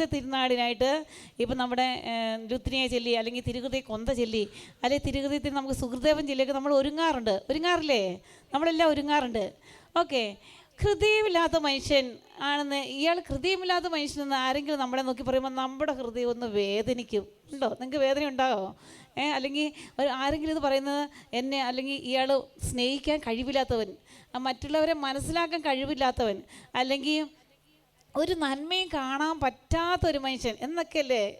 തിരുഹൃദയ തിരുനാടിനായിട്ട് ഇപ്പം നമ്മുടെ രുത്രിയെ ചെല്ലി അല്ലെങ്കിൽ തിരുഹൃദയ കൊന്ത ചൊല്ലി അല്ലെങ്കിൽ തിരുഹൃദയത്തിൽ നമുക്ക് സുഹൃദേവൻ ചൊല്ലിയൊക്കെ നമ്മൾ ഒരുങ്ങാറുണ്ട്. ഒരുങ്ങാറില്ലേ? നമ്മളെല്ലാം ഒരുങ്ങാറുണ്ട്. ഓക്കെ. ഹൃദയമില്ലാത്ത മനുഷ്യൻ ആണെന്ന് ഇയാൾ ഹൃദയമില്ലാത്ത മനുഷ്യനെന്ന് ആരെങ്കിലും നമ്മളെ നോക്കി പറയുമ്പോൾ നമ്മുടെ ഹൃദയം ഒന്ന് വേദനിക്കും. ഉണ്ടോ? നിങ്ങൾക്ക് വേദന ഉണ്ടാകോ ഏ അല്ലെങ്കിൽ ഒരു ആരെങ്കിലും ഇത് പറയുന്നത് എന്നെ അല്ലെങ്കിൽ ഇയാൾ സ്നേഹിക്കാൻ കഴിവില്ലാത്തവൻ മറ്റുള്ളവരെ മനസ്സിലാക്കാൻ കഴിവില്ലാത്തവൻ അല്ലെങ്കിൽ ഒരു നന്മയും കാണാൻ പറ്റാത്ത ഒരു മനുഷ്യൻ എന്നൊക്കെയല്ലേ?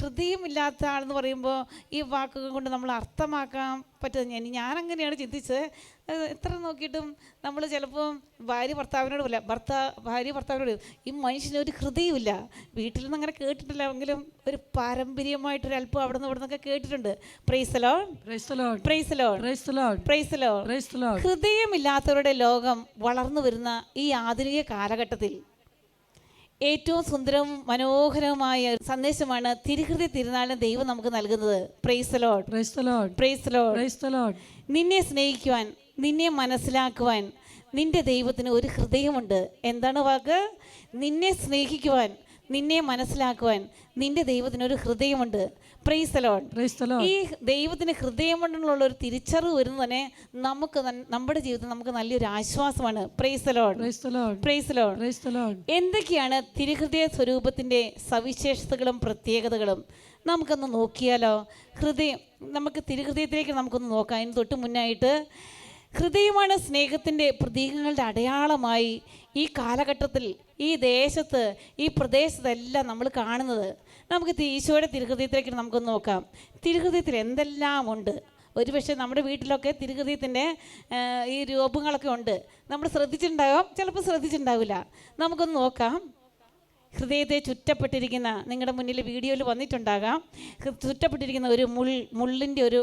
ഹൃദയമില്ലാത്ത ആളെന്ന് പറയുമ്പോൾ ഈ വാക്കുകൾ കൊണ്ട് നമ്മൾ അർത്ഥമാക്കാൻ പറ്റുന്ന ഞാൻ ഞാനങ്ങനെയാണ് ചിന്തിച്ചത്. എത്ര നോക്കിയിട്ടും നമ്മൾ ചിലപ്പോൾ ഭാര്യ ഭർത്താവിനോട് പോലെ ഭർത്താ ഭാര്യ ഭർത്താവിനോട് ഈ മനുഷ്യന് ഒരു ഹൃദയമില്ല വീട്ടിൽ നിന്ന് അങ്ങനെ കേട്ടിട്ടില്ല എങ്കിലും ഒരു പാരമ്പര്യമായിട്ടൊരു അല്പം അവിടെ നിന്ന് ഇവിടെ നിന്നൊക്കെ കേട്ടിട്ടുണ്ട്. പ്രൈസലോ. പ്രൈസലോ. പ്രൈസലോ. ഹൃദയമില്ലാത്തവരുടെ ലോകം വളർന്നു വരുന്ന ഈ ആധുനിക കാലഘട്ടത്തിൽ ഏറ്റവും സുന്ദരവും മനോഹരവുമായ സന്ദേശമാണ് തിരുഹൃദയ തിരുനാളിന് ദൈവം നമുക്ക് നൽകുന്നത്. Praise lord praise. Praise lord praise. നിന്നെ സ്നേഹിക്കുവാൻ നിന്നെ മനസ്സിലാക്കുവാൻ നിന്റെ ദൈവത്തിന് ഒരു ഹൃദയമുണ്ട്. എന്താണ് വാക്ക്? നിന്നെ സ്നേഹിക്കുവാൻ നിന്നെ മനസ്സിലാക്കുവാൻ നിന്റെ ദൈവത്തിന് ഒരു ഹൃദയമുണ്ട്. ഈ ദൈവത്തിന് ഹൃദയമുണ്ടെന്നുള്ള ഒരു തിരിച്ചറിവ് വരുന്നത് തന്നെ നമുക്ക് നമ്മുടെ ജീവിതത്തിൽ നമുക്ക് നല്ലൊരു ആശ്വാസമാണ്. എന്തൊക്കെയാണ് തിരുഹൃദയ സ്വരൂപത്തിന്റെ സവിശേഷതകളും പ്രത്യേകതകളും? നമുക്കൊന്ന് നോക്കിയാലോ? ഹൃദയം നമുക്ക് തിരുഹൃദയത്തിലേക്ക് നമുക്കൊന്ന് നോക്കാം. അതിന് തൊട്ട് മുന്നായിട്ട് ഹൃദയമാണ് സ്നേഹത്തിന്റെ പ്രതീകങ്ങളുടെ അടയാളമായി ഈ കാലഘട്ടത്തിൽ ഈ ദേശത്ത് ഈ പ്രദേശത്തെല്ലാം നമ്മൾ കാണുന്നത്. നമുക്ക് ഈശോയുടെ തിരുഹൃദയത്തിലേക്ക് നമുക്ക് നോക്കാം. തിരുഹൃദയത്തിൽ എന്തെല്ലാം ഉണ്ട്? ഒരുപക്ഷെ നമ്മുടെ വീട്ടിലൊക്കെ തിരുഹൃദയത്തിന്റെ ഈ രൂപങ്ങളൊക്കെ ഉണ്ട്. നമ്മൾ ശ്രദ്ധിച്ചിട്ടുണ്ടാകാം ചിലപ്പോൾ ശ്രദ്ധിച്ചിട്ടുണ്ടാവില്ല. നമുക്കൊന്ന് നോക്കാം. ഹൃദയത്തെ ചുറ്റപ്പെട്ടിരിക്കുന്ന നിങ്ങളുടെ മുന്നിൽ വീഡിയോയിൽ വന്നിട്ടുണ്ടാകാം. ചുറ്റപ്പെട്ടിരിക്കുന്ന ഒരു മുൾ മുള്ളിന്റെ ഒരു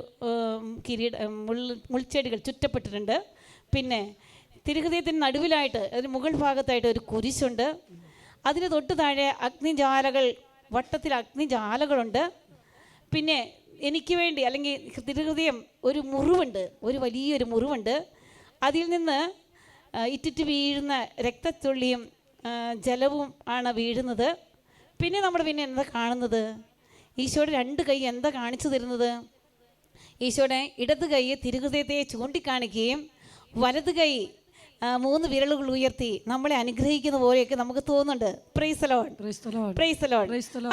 കിരീട മുൾ മുൾച്ചെടികൾ ചുറ്റപ്പെട്ടിട്ടുണ്ട്. പിന്നെ തിരുഹൃദയത്തിന് നടുവിലായിട്ട് ഒരു മുകൾ ഭാഗത്തായിട്ട് ഒരു കുരിശുണ്ട്. അതിന് തൊട്ട് താഴെ അഗ്നിജാലകൾ വട്ടത്തിൽ അഗ്നിജാലകളുണ്ട് പിന്നെ എനിക്ക് വേണ്ടി അല്ലെങ്കിൽ തിരുഹൃദയം ഒരു മുറിവുണ്ട് ഒരു വലിയൊരു മുറിവുണ്ട്. അതിൽ നിന്ന് ഇറ്റിറ്റ് വീഴുന്ന രക്തത്തുള്ളിയും ജലവും ആണ് വീഴുന്നത്. പിന്നെ നമ്മൾ പിന്നെ എന്താ കാണുന്നത്? ഈശോയുടെ രണ്ട് കൈ എന്താ കാണിച്ചു തരുന്നത്? ഈശോയുടെ ഇടത് കൈ തിരുഹൃദയത്തെ ചൂണ്ടിക്കാണിക്കുകയും വലത് കൈ മൂന്ന് വിരലുകൾ ഉയർത്തി നമ്മളെ അനുഗ്രഹിക്കുന്ന പോലെയൊക്കെ നമുക്ക് തോന്നുന്നുണ്ട്.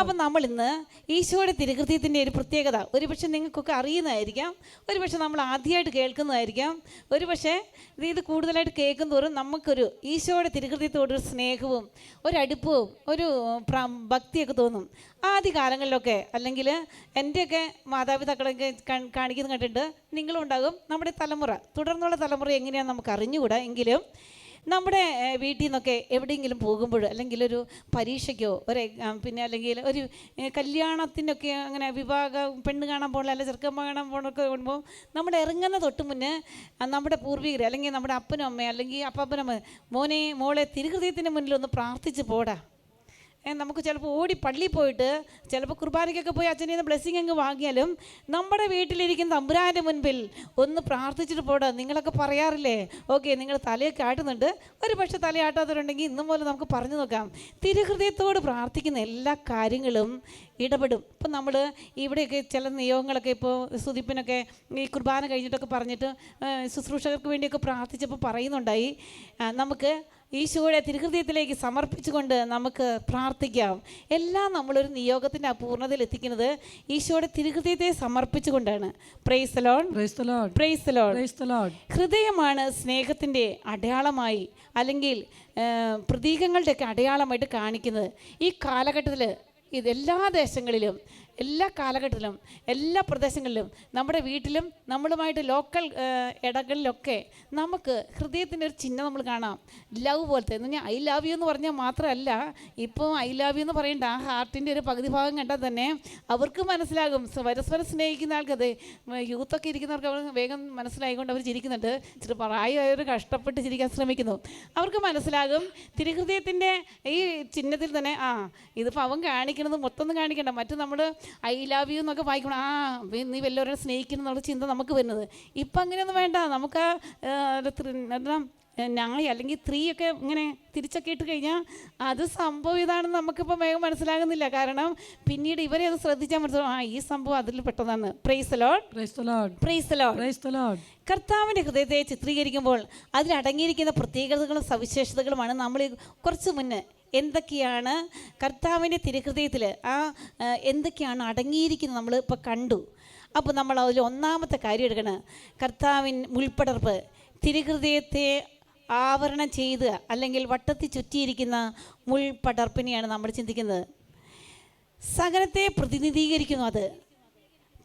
അപ്പം നമ്മൾ ഇന്ന് ഈശോയുടെ തിരുകൃതിയത്തിന്റെ ഒരു പ്രത്യേകത. ഒരുപക്ഷെ നിങ്ങൾക്കൊക്കെ അറിയുന്നതായിരിക്കാം. ഒരുപക്ഷെ നമ്മൾ ആദ്യമായിട്ട് കേൾക്കുന്നതായിരിക്കാം. ഒരുപക്ഷെ ഇത് കൂടുതലായിട്ട് കേൾക്കും തോറും നമുക്കൊരു ഈശോയുടെ തിരുകൃതിയത്തോടൊരു സ്നേഹവും ഒരടുപ്പവും ഒരു ഭക്തിയൊക്കെ തോന്നും. ആദ്യ കാലങ്ങളിലൊക്കെ അല്ലെങ്കിൽ എന്റെയൊക്കെ മാതാപിതാക്കളൊക്കെ കാണിക്കുന്ന കണ്ടിട്ട് നിങ്ങളും ഉണ്ടാകും നമ്മുടെ തലമുറ. തുടർന്നുള്ള തലമുറ എങ്ങനെയാണെന്ന് നമുക്ക് അറിഞ്ഞുകൂടാ. എങ്കിലും നമ്മുടെ വീട്ടിൽ നിന്നൊക്കെ എവിടെയെങ്കിലും പോകുമ്പോൾ അല്ലെങ്കിൽ ഒരു പരീക്ഷയ്ക്കോ ഒരു പിന്നെ അല്ലെങ്കിൽ ഒരു കല്യാണത്തിനൊക്കെ അങ്ങനെ വിവാഹ പെണ്ണ് കാണാൻ പോകണം അല്ലെങ്കിൽ ചെറുക്കമ്മ കാണാൻ പോകണമൊക്കെ വരുമ്പോൾ നമ്മൾ ഇറങ്ങുന്ന തൊട്ട് മുന്നേ നമ്മുടെ പൂർവികർ അല്ലെങ്കിൽ നമ്മുടെ അപ്പനും അമ്മയും അല്ലെങ്കിൽ അപ്പാപ്പനമ്മ മോനെ മോളെ തിരുഹൃദയത്തിന്റെ മുന്നിൽ ഒന്ന് പ്രാർത്ഥിച്ച് പോടാ. നമുക്ക് ചിലപ്പോൾ ഓടി പള്ളിയിൽ പോയിട്ട് ചിലപ്പോൾ കുർബാനയ്ക്കൊക്കെ പോയി അച്ഛനെ നിന്ന് ബ്ലെസ്സിങ് അങ്ങ് വാങ്ങിയാലും നമ്മുടെ വീട്ടിലിരിക്കുന്ന തമ്പുരാന്റെ മുൻപിൽ ഒന്ന് പ്രാർത്ഥിച്ചിട്ട് പോടാ. നിങ്ങളൊക്കെ പറയാറില്ലേ? ഓക്കെ നിങ്ങൾ തലയൊക്കെ ആട്ടുന്നുണ്ട്. ഒരു പക്ഷേ തലയാട്ടാത്തവരുണ്ടെങ്കിൽ ഇന്നും പോലെ നമുക്ക് പറഞ്ഞു നോക്കാം. തിരുഹൃദയത്തോട് പ്രാർത്ഥിക്കുന്ന എല്ലാ കാര്യങ്ങളും ഇടപെടും. ഇപ്പം നമ്മൾ ഇവിടെയൊക്കെ ചില നിയോഗങ്ങളൊക്കെ ഇപ്പോൾ സുദീപ്പിനൊക്കെ ഈ കുർബാന കഴിഞ്ഞിട്ടൊക്കെ പറഞ്ഞിട്ട് ശുശ്രൂഷകർക്ക് വേണ്ടിയൊക്കെ പ്രാർത്ഥിച്ചപ്പോൾ പറയുന്നുണ്ടായി. നമുക്ക് ഈശോയുടെ തിരുഹൃദയത്തിലേക്ക് സമർപ്പിച്ചുകൊണ്ട് നമുക്ക് പ്രാർത്ഥിക്കാം. എല്ലാം നമ്മളൊരു നിയോഗത്തിന്റെ അപൂർണതയിൽ എത്തിക്കുന്നത് ഈശോയുടെ തിരുഹൃദയത്തെ സമർപ്പിച്ചുകൊണ്ടാണ്. Praise Lord Praise the Lord. Praise Lord Praise the Lord. ഹൃദയമാണ് സ്നേഹത്തിന്റെ അടയാളമായി അല്ലെങ്കിൽ പ്രതീകങ്ങളുടെയൊക്കെ അടയാളമായിട്ട് കാണിക്കുന്നത്. ഈ കാലഘട്ടത്തിൽ ഇത് എല്ലാ ദേശങ്ങളിലും എല്ലാ കാലഘട്ടത്തിലും എല്ലാ പ്രദേശങ്ങളിലും നമ്മുടെ വീട്ടിലും നമ്മളുമായിട്ട് ലോക്കൽ ഇടകളിലൊക്കെ നമുക്ക് ഹൃദയത്തിന്റെ ഒരു ചിഹ്നം നമ്മൾ കാണാം. ലവ് പോലത്തെ. എന്ന് പറഞ്ഞാൽ ഐ ലവ് യു എന്ന് പറഞ്ഞാൽ മാത്രമല്ല ഇപ്പോൾ ഐ ലവ് യു എന്ന് പറയേണ്ട ആ ഹാർട്ടിന്റെ ഒരു പകുതി ഭാഗം കണ്ടാൽ തന്നെ അവർക്ക് മനസ്സിലാകും. പരസ്പരം സ്നേഹിക്കുന്ന ആൾക്കത് യൂത്തൊക്കെ ഇരിക്കുന്നവർക്ക് അവർ വേഗം മനസ്സിലായിക്കൊണ്ട് അവർ ചിരിക്കുന്നുണ്ട്. ഇച്ചിരി പ്രായമായവർ കഷ്ടപ്പെട്ട് ചിരിക്കാൻ ശ്രമിക്കുന്നു. അവർക്ക് മനസ്സിലാകും തിരുഹൃദയത്തിന്റെ ഈ ചിഹ്നത്തിൽ തന്നെ ആ ഇതിപ്പോൾ അവൻ കാണിക്കുന്നത് മൊത്തം കാണിക്കണ്ട. മറ്റു നമ്മൾ ഐ ലവ് യു എന്നൊക്കെ വായിക്കണം ആ നീ വല്ലവരെ സ്നേഹിക്കുന്നു എന്നുള്ള ചിന്ത നമുക്ക് വരുന്നത്. ഇപ്പം അങ്ങനെയൊന്നും വേണ്ട. നമുക്ക് എന്താ നായ അല്ലെങ്കിൽ ത്രീ ഒക്കെ ഇങ്ങനെ തിരിച്ചൊക്കെ ഇട്ട് കഴിഞ്ഞാൽ അത് സംഭവം ഇതാണെന്ന് നമുക്കിപ്പോൾ വേഗം മനസ്സിലാകുന്നില്ല. കാരണം പിന്നീട് ഇവരെ അത് ശ്രദ്ധിച്ചാൽ മനസ്സിലാവും ആ ഈ സംഭവം അതിൽ പെട്ടതാണ്. കർത്താവിന്റെ ഹൃദയത്തെ ചിത്രീകരിക്കുമ്പോൾ അതിലടങ്ങിയിരിക്കുന്ന പ്രത്യേകതകളും സവിശേഷതകളുമാണ് നമ്മൾ കുറച്ച് മുന്നേ എന്തൊക്കെയാണ് കർത്താവിന്റെ തിരുഹൃദയത്തിൽ ആ എന്തൊക്കെയാണ് അടങ്ങിയിരിക്കുന്നത് നമ്മൾ ഇപ്പോൾ കണ്ടു. അപ്പോൾ നമ്മൾ അതിൽ ഒന്നാമത്തെ കാര്യം എടുക്കണം. കർത്താവിൻ മുൾപ്പടർപ്പ് തിരുഹൃദയത്തെ ആവരണം ചെയ്ത് അല്ലെങ്കിൽ വട്ടത്തിൽ ചുറ്റിയിരിക്കുന്ന മുൾപടർപ്പിനെയാണ് നമ്മൾ ചിന്തിക്കുന്നത്. സകലത്തെ പ്രതിനിധീകരിക്കുന്നു അത്.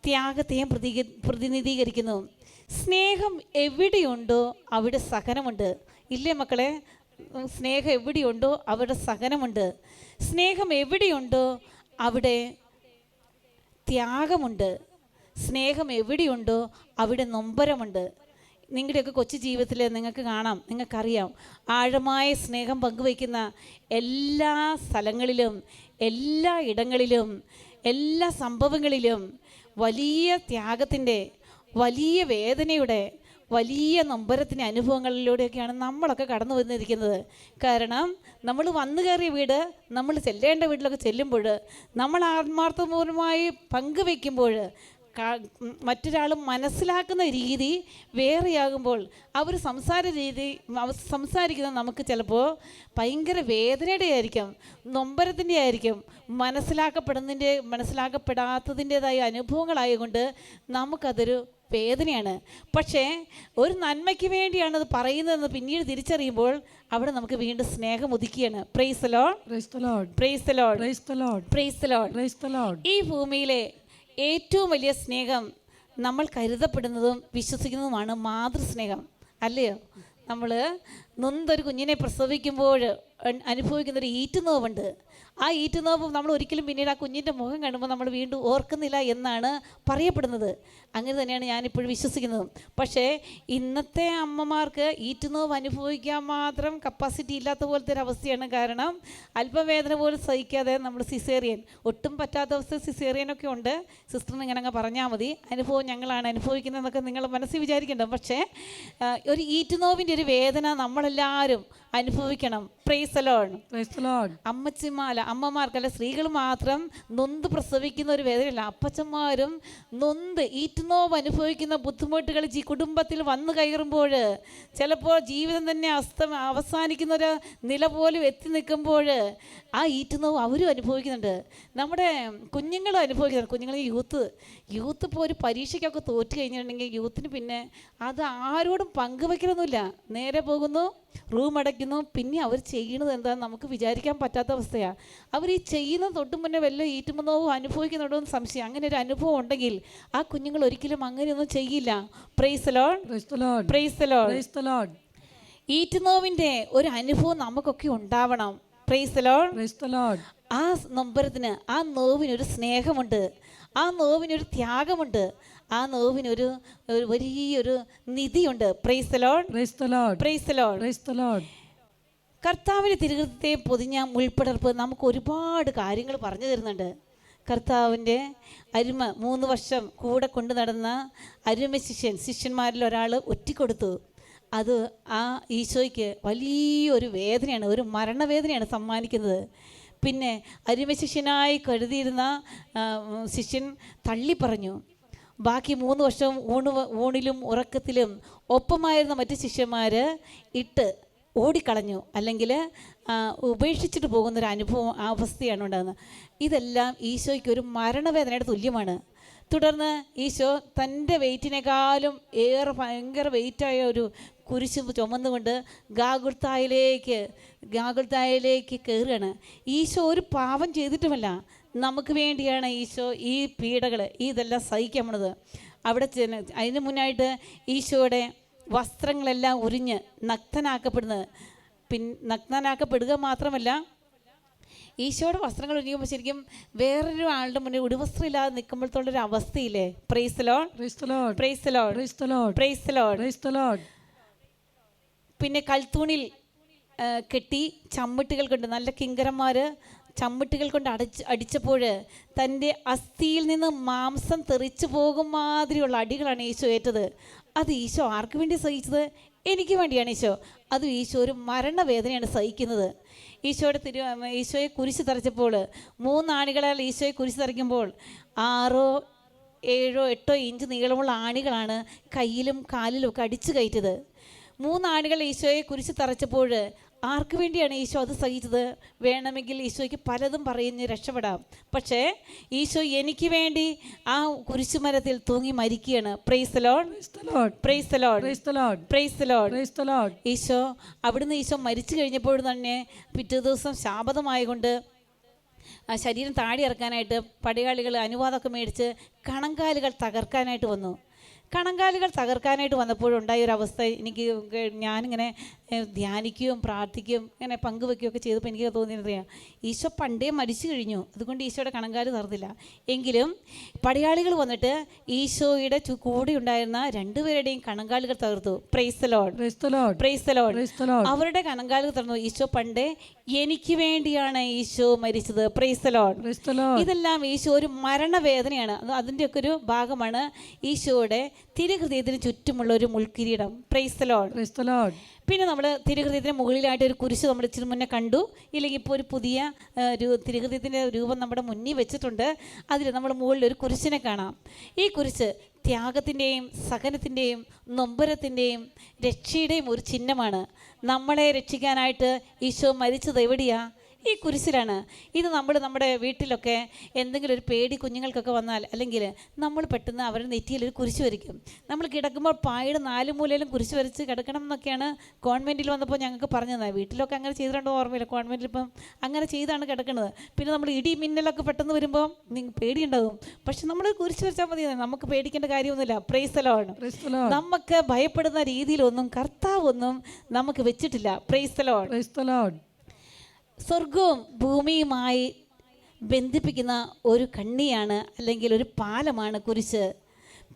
ത്യാഗത്തെയും പ്രതി പ്രതിനിധീകരിക്കുന്നു. സ്നേഹം എവിടെയുണ്ടോ അവിടെ സഹനമുണ്ട്. ഇല്ലേ മക്കളെ? സ്നേഹം എവിടെയുണ്ടോ അവിടെ സഹനമുണ്ട്. സ്നേഹം എവിടെയുണ്ടോ അവിടെ ത്യാഗമുണ്ട്. സ്നേഹം എവിടെയുണ്ടോ അവിടെ നൊമ്പരമുണ്ട്. നിങ്ങളുടെയൊക്കെ കൊച്ചു ജീവിതത്തിൽ നിങ്ങൾക്ക് കാണാം നിങ്ങൾക്കറിയാം. ആഴമായ സ്നേഹം പങ്കുവയ്ക്കുന്ന എല്ലാ സ്ഥലങ്ങളിലും എല്ലാ ഇടങ്ങളിലും എല്ലാ സംഭവങ്ങളിലും വലിയ ത്യാഗത്തിന്റെ വലിയ വേദനയുടെ വലിയ നൊമ്പരത്തിന്റെ അനുഭവങ്ങളിലൂടെയൊക്കെയാണ് നമ്മളൊക്കെ കടന്നു വന്നിരിക്കുന്നത്. കാരണം നമ്മൾ വന്നു കയറിയ വീട് നമ്മൾ ചെല്ലേണ്ട വീട്ടിലൊക്കെ ചെല്ലുമ്പോൾ നമ്മൾ ആത്മാർത്ഥപൂർവമായി പങ്കുവെക്കുമ്പോൾ മറ്റൊരാൾ മനസ്സിലാക്കുന്ന രീതി വേറെയാകുമ്പോൾ അവർ സംസാര രീതി സംസാരിക്കുന്നത് നമുക്ക് ചിലപ്പോൾ ഭയങ്കര വേദനയുടെ ആയിരിക്കും നൊമ്പരത്തിന്റെ ആയിരിക്കും മനസ്സിലാക്കപ്പെടുന്നതിന്റെ മനസ്സിലാക്കപ്പെടാത്തതിന്റെതായ അനുഭവങ്ങളായതുകൊണ്ട് നമുക്കതൊരു വേദനയാണ്. പക്ഷേ ഒരു നന്മയ്ക്ക് വേണ്ടിയാണ് അത് പറയുന്നതെന്ന് പിന്നീട് തിരിച്ചറിയുമ്പോൾ അവിടെ നമുക്ക് വീണ്ടും സ്നേഹം ഒതുക്കിയാണ്. പ്രൈസ്. പ്രൈസ്. പ്രൈസ്. ഈ ഭൂമിയിലെ ഏറ്റവും വലിയ സ്നേഹം നമ്മൾ കരുതപ്പെടുന്നതും വിശ്വസിക്കുന്നതുമാണ് മാതൃസ്നേഹം. അല്ലയോ? നമ്മൾ നൊന്തൊരു കുഞ്ഞിനെ പ്രസവിക്കുമ്പോൾ അൻ- അനുഭവിക്കുന്നൊരു ഈറ്റുനോവുണ്ട്. ആ ഈറ്റുനോവ് നമ്മൾ ഒരിക്കലും പിന്നീട് ആ കുഞ്ഞിന്റെ മുഖം കാണുമ്പോൾ നമ്മൾ വീണ്ടും ഓർക്കുന്നില്ല എന്നാണ് പറയപ്പെടുന്നത്. അങ്ങനെ തന്നെയാണ് ഞാനിപ്പോഴും വിശ്വസിക്കുന്നത്. പക്ഷേ ഇന്നത്തെ അമ്മമാർക്ക് ഈറ്റുനോവ് അനുഭവിക്കാൻ മാത്രം കപ്പാസിറ്റി ഇല്ലാത്ത പോലത്തെ ഒരു അവസ്ഥയാണ് കാരണം അല്പവേദന പോലും സഹിക്കാതെ നമ്മൾ സിസേറിയൻ ഒട്ടും പറ്റാത്ത അവസ്ഥ സിസേറിയനൊക്കെ ഉണ്ട്. സിസ്റ്ററിന് ഇങ്ങനെ അങ്ങ് പറഞ്ഞാൽ മതി. അനുഭവം ഞങ്ങളാണ് അനുഭവിക്കുന്നതെന്നൊക്കെ നിങ്ങൾ മനസ്സിൽ വിചാരിക്കണ്ട. പക്ഷേ ഒരു ഒരു ഈറ്റുനോവിന്റെ ഒരു വേദന നമ്മളെല്ലാവരും അനുഭവിക്കണം. പ്രൈസ് അമ്മച്ചിമാല അമ്മമാർക്കല്ല സ്ത്രീകൾ മാത്രം നൊന്ത് പ്രസവിക്കുന്ന ഒരു വേദനയല്ല. അപ്പച്ചന്മാരും നൊന്ത് ഈറ്റുനോവ് അനുഭവിക്കുന്ന ബുദ്ധിമുട്ടുകൾ ഈ കുടുംബത്തിൽ വന്നു കയറുമ്പോൾ ചിലപ്പോൾ ജീവിതം തന്നെ അസ്ത അവസാനിക്കുന്ന ഒരു നില പോലും എത്തി നിൽക്കുമ്പോൾ ആ ഈറ്റുനോവ് അവരും അനുഭവിക്കുന്നുണ്ട്. നമ്മുടെ കുഞ്ഞുങ്ങളും അനുഭവിക്കുന്നുണ്ട്. കുഞ്ഞുങ്ങൾ യൂത്ത് യൂത്ത് ഇപ്പോൾ ഒരു പരീക്ഷയ്ക്കൊക്കെ തോറ്റു കഴിഞ്ഞിട്ടുണ്ടെങ്കിൽ യൂത്തിന് പിന്നെ അത് ആരോടും പങ്കുവെക്കലൊന്നുമില്ല. നേരെ പോകുന്നു. റൂം അടയ്ക്കുന്നു. പിന്നെ അവർ ചെയ്യുന്നത് എന്താണെന്ന് നമുക്ക് വിചാരിക്കാൻ പറ്റാത്ത അവസ്ഥയാണ് അവർ ഈ ചെയ്യുന്ന തൊട്ട് മുന്നേ വല്ല ഈറ്റുമെന്നോ അനുഭവിക്കുന്നുണ്ടോ എന്ന് സംശയം. അങ്ങനെ ഒരു അനുഭവം ഉണ്ടെങ്കിൽ ആ കുഞ്ഞുങ്ങൾ ഒരിക്കലും അങ്ങനെയൊന്നും ചെയ്യില്ല. ഈറ്റുനോവിന്റെ ഒരു അനുഭവം നമുക്കൊക്കെ ഉണ്ടാവണം. ആ നൊമ്പരത്തിന് ആ നോവിനൊരു സ്നേഹമുണ്ട്. ആ നോവിനൊരു ത്യാഗമുണ്ട്. ആ നോവിനൊരു ഒരു വലിയൊരു നിധിയുണ്ട്. കർത്താവിന്റെ തിരുഹൃദയത്തെ പൊതിഞ്ഞ മുൾപ്പടർപ്പ് നമുക്ക് ഒരുപാട് കാര്യങ്ങൾ പറഞ്ഞു തരുന്നുണ്ട്. കർത്താവിന്റെ അരുമ മൂന്ന് വർഷം കൂടെ കൊണ്ടു നടന്ന അരുമ ശിഷ്യൻ ശിഷ്യന്മാരിൽ ഒരാൾ ഒറ്റിക്കൊടുത്തു. അത് ആ ഈശോയ്ക്ക് വലിയൊരു വേദനയാണ് ഒരു മരണവേദനയാണ് സമ്മാനിക്കുന്നത്. പിന്നെ അരുമ ശിഷ്യനായി കരുതിയിരുന്ന ശിഷ്യൻ ശിഷ്യൻ തള്ളിപ്പറഞ്ഞു. ബാക്കി മൂന്ന് വർഷം ഊണ് ഊണിലും ഉറക്കത്തിലും ഒപ്പമായിരുന്ന മറ്റ് ശിഷ്യന്മാർ ഇട്ട് ഓടിക്കളഞ്ഞു. അല്ലെങ്കിൽ ഉപേക്ഷിച്ചിട്ട് പോകുന്നൊരു അനുഭവം ആ അവസ്ഥയാണ് ഉണ്ടാകുന്നത്. ഇതെല്ലാം ഈശോയ്ക്ക് ഒരു മരണവേദനയുടെ തുല്യമാണ്. തുടർന്ന് ഈശോ തന്റെ വെയിറ്റിനേക്കാളും ഏറെ ഭയങ്കര വെയിറ്റായ ഒരു കുരിശ് ചുമന്നുകൊണ്ട് ഗാഗുൽത്തായിലേക്ക് ഗാഗുൽത്തായിലേക്ക് കയറുകയാണ്. ഈശോ ഒരു പാപം ചെയ്തിട്ടുമല്ല. നമുക്ക് വേണ്ടിയാണ് ഈശോ ഈ പീഡകൾ ഈ ഇതെല്ലാം സഹിക്കാൻ പോണത് അവിടെ ചെന്ന് അതിന് മുന്നായിട്ട് ഈശോയുടെ വസ്ത്രങ്ങളെല്ലാം ഉരിഞ്ഞ് നഗ്നനാക്കപ്പെടുന്നത്. പിൻ നഗ്നനാക്കപ്പെടുക മാത്രമല്ല ഈശോയുടെ വസ്ത്രങ്ങൾ ഉരിയുമ്പോൾ ശരിക്കും വേറൊരു ആളുടെ മുന്നിൽ ഉടുവസ്ത്രം ഇല്ലാതെ അവസ്ഥയില്ലേ? Praise the Lord. പിന്നെ കൽത്തൂണിൽ കെട്ടി ചമ്മട്ടുകൾ കൊണ്ട് നല്ല കിങ്കരന്മാർ ചമ്മിട്ടുകൾ കൊണ്ട് അടച്ച് അടിച്ചപ്പോൾ തന്റെ അസ്ഥിയിൽ നിന്ന് മാംസം തെറിച്ചു പോകും മാതിരിയുള്ള അടികളാണ് ഈശോ ഏറ്റത്. അത് ഈശോ ആർക്ക് വേണ്ടി സഹിച്ചത്? എനിക്ക് വേണ്ടിയാണ് ഈശോ. അത് ഈശോ ഒരു മരണവേദനയാണ് സഹിക്കുന്നത്. ഈശോയുടെ തിരു ഈശോയെ കുരിശ് തറച്ചപ്പോൾ മൂന്നാണികളാൽ ഈശോയെ കുരിശ് തറയ്ക്കുമ്പോൾ ആറോ ഏഴോ എട്ടോ ഇഞ്ച് നീളമുള്ള ആണികളാണ് കയ്യിലും കാലിലും ഒക്കെ അടിച്ചു കയറ്റത് മൂന്നാണികൾ ഈശോയെ കുരിശ് തറച്ചപ്പോൾ ആർക്ക് വേണ്ടിയാണ് ഈശോ അത് സഹിച്ചത്? വേണമെങ്കിൽ ഈശോയ്ക്ക് പലതും പറയുന്ന രക്ഷപ്പെടാം. പക്ഷേ ഈശോ എനിക്ക് വേണ്ടി ആ കുരിശുമരത്തിൽ തൂങ്ങി മരിക്കുകയാണ്. ഈശോ അവിടുന്ന് ഈശോ മരിച്ചു കഴിഞ്ഞപ്പോൾ തന്നെ പിറ്റേ ദിവസം ശാപതമായതുകൊണ്ട് ആ ശരീരം താടി ഇറക്കാനായിട്ട് പടയാളികൾ അനുവാദമൊക്കെ മേടിച്ച് കണങ്കാലുകൾ തകർക്കാനായിട്ട് വന്നു. കണങ്കാലുകൾ തകർക്കാനായിട്ട് വന്നപ്പോഴുണ്ടായ ഒരു അവസ്ഥ. എനിക്ക് ഞാനിങ്ങനെ ധ്യാനിക്കുകയും പ്രാർത്ഥിക്കുകയും ഇങ്ങനെ പങ്കുവെക്കുകയൊക്കെ ചെയ്തപ്പോൾ എനിക്ക് തോന്നിയതറിയാം ഈശോ പണ്ടേ മരിച്ചു കഴിഞ്ഞു. അതുകൊണ്ട് ഈശോയുടെ കണങ്കാൽ തകർന്നില്ല. എങ്കിലും പടയാളികൾ വന്നിട്ട് ഈശോയുടെ കൂടെ ഉണ്ടായിരുന്ന രണ്ടുപേരുടെയും കണങ്കാലുകൾ തകർത്തു. Praise Lord Praise the Lord. Praise Lord Praise the Lord. അവരുടെ കണങ്കാലുകൾ തുറന്നു ഈശോ പണ്ടേ എനിക്ക് വേണ്ടിയാണ് ഈശോ മരിച്ചത്. Praise Lord Praise the Lord. ഇതെല്ലാം ഈശോ ഒരു മരണവേദനയാണ്. അത് അതിന്റെയൊക്കെ ഒരു ഭാഗമാണ് ഈശോയുടെ തിരുഹൃദയത്തിന് ചുറ്റുമുള്ള ഒരു മുൾക്കിരീടം. Praise Lord Praise the Lord. പിന്നെ നമ്മൾ തിരുഹൃദയത്തിന് മുകളിലായിട്ട് ഒരു കുരിശ് നമ്മൾ ഇച്ചിരി മുന്നേ കണ്ടു. ഇല്ലെങ്കിൽ ഇപ്പോൾ ഒരു പുതിയ ഒരു തിരുഹൃദയത്തിന്റെ രൂപം നമ്മുടെ മുന്നിൽ വെച്ചിട്ടുണ്ട്. അതിൽ നമ്മൾ മുകളിൽ ഒരു കുരിശിനെ കാണാം. ഈ കുരിശ് ത്യാഗത്തിന്റെയും സഹനത്തിന്റെയും നൊമ്പരത്തിന്റെയും രക്ഷയുടെയും ഒരു ചിഹ്നമാണ്. നമ്മളെ രക്ഷിക്കാനായിട്ട് ഈശോ മരിച്ചത് എവിടെയാ? ഈ കുരിശിലാണ്. ഇത് നമ്മൾ നമ്മുടെ വീട്ടിലൊക്കെ എന്തെങ്കിലും ഒരു പേടി കുഞ്ഞുങ്ങൾക്കൊക്കെ വന്നാൽ അല്ലെങ്കിൽ നമ്മൾ പെട്ടെന്ന് അവരുടെ നെറ്റിയിൽ ഒരു കുരിശ് വരയ്ക്കും. നമ്മൾ കിടക്കുമ്പോൾ പായുടെ നാല് മൂലയിലും കുരിശ് വരച്ച് കിടക്കണം എന്നൊക്കെയാണ് കോൺവെന്റിൽ വന്നപ്പോൾ ഞങ്ങൾക്ക് പറഞ്ഞു തന്നെ വീട്ടിലൊക്കെ അങ്ങനെ ചെയ്തിട്ടുണ്ടോ ഓർമ്മയില്ല. കോൺവെന്റിൽ ഇപ്പം അങ്ങനെ ചെയ്താണ് കിടക്കുന്നത്. പിന്നെ നമ്മൾ ഇടി മിന്നലൊക്കെ പെട്ടെന്ന് വരുമ്പോൾ നിങ്ങൾക്ക് പേടിയുണ്ടാകും. പക്ഷെ നമ്മൾ കുരിശ് വരച്ചാൽ മതി. നമുക്ക് പേടിക്കേണ്ട കാര്യമൊന്നുമില്ല. പ്രൈസലമാണ്. നമുക്ക് ഭയപ്പെടുന്ന രീതിയിലൊന്നും കർത്താവൊന്നും നമുക്ക് വെച്ചിട്ടില്ല. Lord. സ്വർഗവും ഭൂമിയുമായി ബന്ധിപ്പിക്കുന്ന ഒരു കണ്ണിയാണ് അല്ലെങ്കിൽ ഒരു പാലമാണ് കുരിശ്.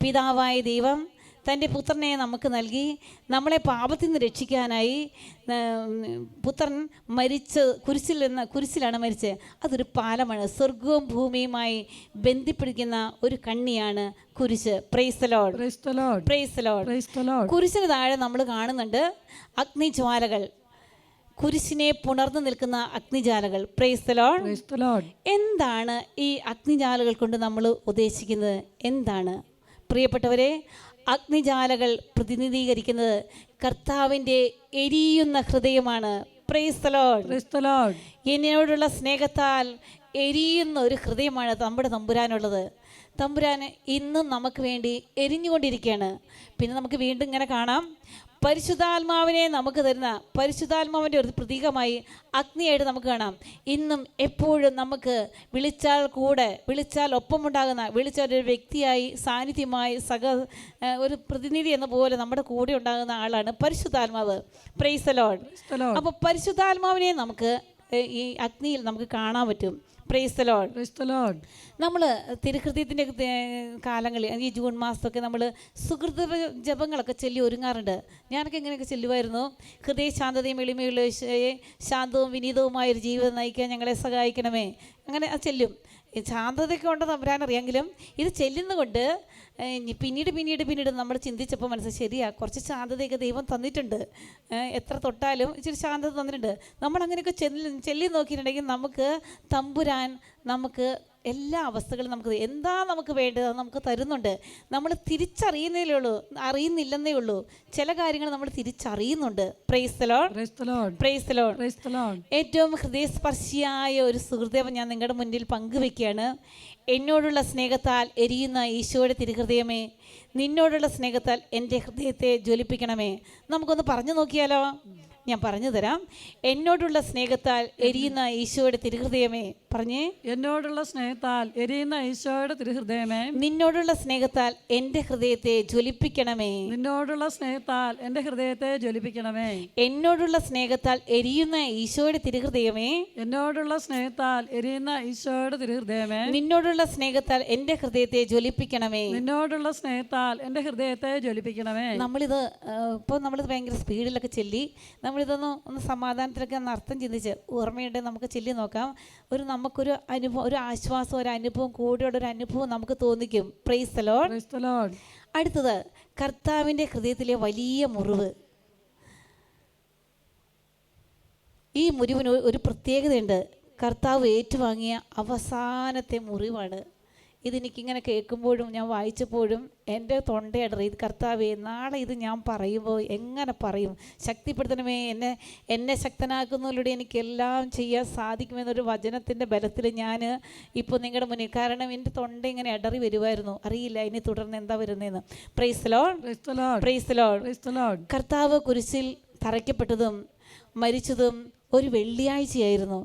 പിതാവായ ദൈവം തന്റെ പുത്രനെ നമുക്ക് നൽകി നമ്മളെ പാപത്തിൽ നിന്ന് രക്ഷിക്കാനായി പുത്രൻ മരിച്ച് കുരിശിൽ നിന്ന് കുരിശിലാണ് മരിച്ചത്. അതൊരു പാലമാണ്. സ്വർഗവും ഭൂമിയുമായി ബന്ധിപ്പിടിക്കുന്ന ഒരു കണ്ണിയാണ് കുരിശ്. Praise Lord Praise the Lord. Praise Lord Praise the Lord. കുരിശിന് താഴെ നമ്മൾ കാണുന്നുണ്ട് അഗ്നിജ്വാലകൾ. കുരിശിനെ പുണർന്നു നിൽക്കുന്ന അഗ്നിജാലകൾ. എന്താണ് ഈ അഗ്നിജാലകൾ കൊണ്ട് നമ്മൾ ഉദ്ദേശിക്കുന്നത്? എന്താണ്? പ്രിയപ്പെട്ടവരെ അഗ്നിജാലകൾ പ്രതിനിധീകരിക്കുന്നത് കർത്താവിന്റെ എരിയുന്ന ഹൃദയമാണ്. എന്നോടുള്ള സ്നേഹത്താൽ എരിയുന്ന ഒരു ഹൃദയമാണ് നമ്മുടെ തമ്പുരാനുള്ളത്. തമ്പുരാൻ ഇന്നും നമുക്ക് വേണ്ടി എരിഞ്ഞുകൊണ്ടിരിക്കുകയാണ്. പിന്നെ നമുക്ക് വീണ്ടും ഇങ്ങനെ കാണാം. പരിശുദ്ധാത്മാവിനെ നമുക്ക് തരുന്ന പരിശുദ്ധാത്മാവിന്റെ ഒരു പ്രതീകമായി അഗ്നിയായിട്ട് നമുക്ക് കാണാം. ഇന്നും എപ്പോഴും നമുക്ക് വിളിച്ചാൽ കൂടെ വിളിച്ചാൽ ഒപ്പമുണ്ടാകുന്ന വിളിച്ചാൽ ഒരു വ്യക്തിയായി സാന്നിധ്യമായി സഹ ഒരു പ്രതിനിധി എന്ന പോലെ നമ്മുടെ കൂടെ ഉണ്ടാകുന്ന ആളാണ് പരിശുദ്ധാത്മാവ്. പ്രൈസലോൺ അപ്പോൾ പരിശുദ്ധാത്മാവിനെ നമുക്ക് ഈ അഗ്നിയിൽ നമുക്ക് കാണാൻ പറ്റും. നമ്മൾ തിരുഹൃദയത്തിന്റെ കാലങ്ങളിൽ ഈ ജൂൺ മാസത്തൊക്കെ നമ്മൾ സുഹൃത ജപങ്ങളൊക്കെ ചൊല്ലി ഒരുങ്ങാറുണ്ട്. ഞാനൊക്കെ ഇങ്ങനെയൊക്കെ ചെല്ലുമായിരുന്നു. ഹൃദയ ശാന്തതയും എളിമയുള്ള ശാന്തവും വിനീതവുമായ ഒരു ജീവിതം നയിക്കാൻ ഞങ്ങളെ സഹായിക്കണമേ. അങ്ങനെ ആ ചെല്ലും. ശാന്തതയൊക്കെ ഉണ്ടെന്ന് തമ്പുരാനറിയാമെങ്കിലും ഇത് ചെല്ലുന്നതുകൊണ്ട് പിന്നീട് പിന്നീട് പിന്നീട് നമ്മൾ ചിന്തിച്ചപ്പോൾ മനസ്സിൽ ശരിയാ കുറച്ച് ശാന്തതയൊക്കെ ദൈവം തന്നിട്ടുണ്ട്. എത്ര തൊട്ടാലും ഇച്ചിരി ശാന്തത തന്നിട്ടുണ്ട്. നമ്മൾ അങ്ങനെയൊക്കെ ചെല്ലി ചെല്ലി നോക്കിയിട്ടുണ്ടെങ്കിൽ നമുക്ക് തമ്പുരാൻ നമുക്ക് എല്ലാ അവസ്ഥകളും നമുക്ക് എന്താ നമുക്ക് വേണ്ടത്? അത് നമുക്ക് തരുന്നുണ്ട്. നമ്മൾ തിരിച്ചറിയുന്നതേ ഉള്ളൂ. അറിയുന്നില്ലെന്നേ ഉള്ളൂ. ചില കാര്യങ്ങൾ നമ്മൾ തിരിച്ചറിയുന്നുണ്ട്. ഏറ്റവും ഹൃദയസ്പർശിയായ ഒരു സുഹൃദേവം ഞാൻ നിങ്ങളുടെ മുന്നിൽ പങ്കുവെക്കുകയാണ്. എന്നോടുള്ള സ്നേഹത്താൽ എരിയുന്ന ഈശോയുടെ തിരുഹൃദയമേ നിന്നോടുള്ള സ്നേഹത്താൽ എന്റെ ഹൃദയത്തെ ജ്വലിപ്പിക്കണമേ. നമുക്കൊന്ന് പറഞ്ഞു നോക്കിയാലോ? ഞാൻ പറഞ്ഞു തരാം. എന്നോടുള്ള സ്നേഹത്താൽ എരിയുന്ന ഈശോയുടെ തിരുഹൃദയമേ പറഞ്ഞേ. എന്നോടുള്ള സ്നേഹത്താൽ എരിയുന്ന ഈശോയുടെ തിരുഹൃദയമേ. നിന്നോടുള്ള സ്നേഹത്താൽ എന്റെ ഹൃദയത്തെ ജ്വലിപ്പിക്കണമേ. നിന്നോടുള്ള സ്നേഹത്താൽ എന്റെ ഹൃദയത്തെ ജ്വലിപ്പിക്കണമേ. എന്നോടുള്ള സ്നേഹത്താൽ എരിയുന്ന ഈശോയുടെ തിരുഹൃദയമേ. എന്നോടുള്ള സ്നേഹത്താൽ എരിയുന്ന ഈശോയുടെ തിരുഹൃദയമേ. നിന്നോടുള്ള സ്നേഹത്താൽ എന്റെ ഹൃദയത്തെ ജ്വലിപ്പിക്കണമേ. നിന്നോടുള്ള സ്നേഹത്താൽ എന്റെ ഹൃദയത്തെ ജ്വലിപ്പിക്കണമേ. നമ്മളിത് ഇപ്പോൾ നമ്മളിത് ഭയങ്കര സ്പീഡിലൊക്കെ ചെല്ലി നമ്മളിതൊന്ന് ഒന്ന് സമാധാനത്തിലൊക്കെ ഒന്ന് അർത്ഥം ചിന്തിച്ച് ഓർമ്മയുണ്ട് നമുക്ക് ചെല്ലി നോക്കാം. ഒരു നമുക്കൊരു അനുഭവം ഒരു ആശ്വാസം ഒരു അനുഭവം കൂടെയുള്ള ഒരു അനുഭവം നമുക്ക് തോന്നിക്കും. പ്രൈസ് ലോഡ് അടുത്തത് കർത്താവിന്റെ ഹൃദയത്തിലെ വലിയ മുറിവ്. ഈ മുറിവിന് ഒരു പ്രത്യേകതയുണ്ട്. കർത്താവ് ഏറ്റുവാങ്ങിയ അവസാനത്തെ മുറിവാണ്. ഇതെനിക്കിങ്ങനെ കേൾക്കുമ്പോഴും ഞാൻ വായിച്ചപ്പോഴും എന്റെ തൊണ്ടയടറി ഇത് കർത്താവേ നാളെ ഇത് ഞാൻ പറയുമ്പോൾ എങ്ങനെ പറയും? ശക്തിപ്പെടുത്തണമേ എന്നെ എന്നെ ശക്തനാക്കുന്നതിലൂടെ എനിക്കെല്ലാം ചെയ്യാൻ സാധിക്കുമെന്നൊരു വചനത്തിന്റെ ബലത്തിൽ ഞാൻ ഇപ്പോൾ നിങ്ങളുടെ മുന്നിൽ. കാരണം എന്റെ തൊണ്ട ഇങ്ങനെ ഇടറി വരുമായിരുന്നു അറിയില്ല ഇനി തുടർന്ന് എന്താ വരുന്നതെന്ന് praise Lord Praise the Lord. Praise Lord Praise the Lord. കർത്താവ് കുരിശിൽ തറയ്ക്കപ്പെട്ടതും മരിച്ചതും ഒരു വെള്ളിയാഴ്ചയായിരുന്നു.